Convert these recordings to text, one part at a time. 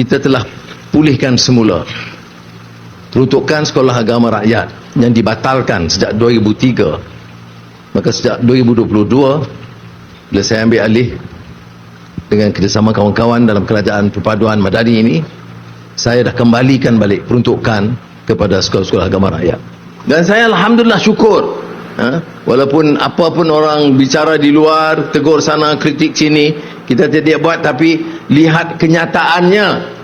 kita telah pulihkan semula. Peruntukan sekolah agama rakyat yang dibatalkan sejak 2003 maka sejak 2022 bila saya ambil alih dengan kerjasama kawan-kawan dalam kerajaan perpaduan Madani ini saya dah kembalikan balik peruntukan kepada sekolah-sekolah agama rakyat. Dan saya Alhamdulillah syukur ha? walaupun apapun orang bicara di luar tegur sana kritik sini kita tidak buat tapi lihat kenyataannya.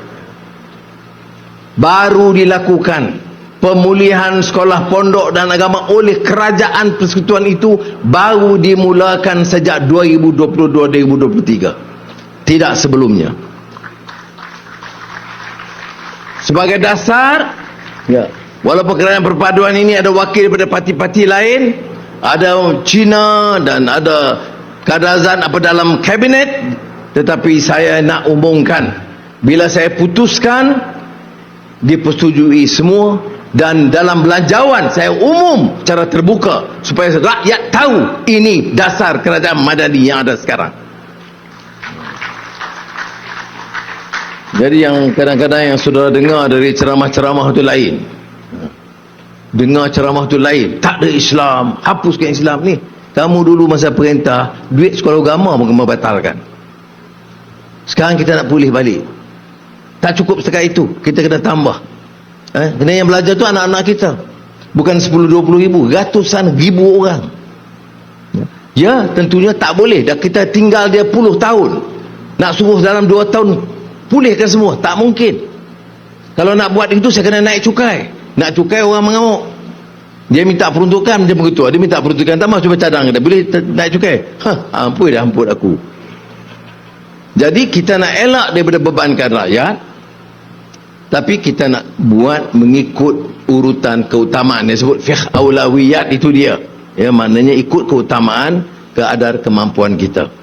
Baru dilakukan pemulihan sekolah pondok dan agama oleh kerajaan persekutuan itu baru dimulakan sejak 2022-2023 tidak sebelumnya. Sebagai dasar ya. walaupun kerajaan perpaduan ini ada wakil daripada parti-parti lain ada Cina dan ada kadazan apa dalam kabinet tetapi saya nak umumkan bila saya putuskan dipersetujui semua dan dalam belanjawan saya umum secara terbuka supaya rakyat tahu ini dasar kerajaan Madani yang ada sekarang. Jadi yang kadang-kadang yang saudara dengar dari ceramah-ceramah itu lain. Dengar ceramah itu lain. Tak ada Islam hapuskan Islam ni kamu dulu masa perintah duit sekolah agama pun kamu batalkan. Sekarang kita nak pulih balik. Tak cukup setakat itu kita kena tambah. Eh? kena yang belajar tu anak-anak kita. Bukan 10-20 ribu ratusan ribu orang. Ya tentunya tak boleh. Dah kita tinggal dia puluh tahun. Nak suruh dalam 2 tahun pulihkan semua tak mungkin. Kalau nak buat itu saya kena naik cukai. Nak cukai orang mengamuk dia minta peruntukan dia begitu dia minta peruntukan tak mahu cuba cadang dia. Boleh naik cukai? Ha, ampun dah ampun aku. Jadi kita nak elak daripada bebankan rakyat tapi kita nak buat mengikut urutan keutamaan. Yang sebut fiqh aulawiyat itu dia. Ya maknanya ikut keutamaan keadaan kemampuan kita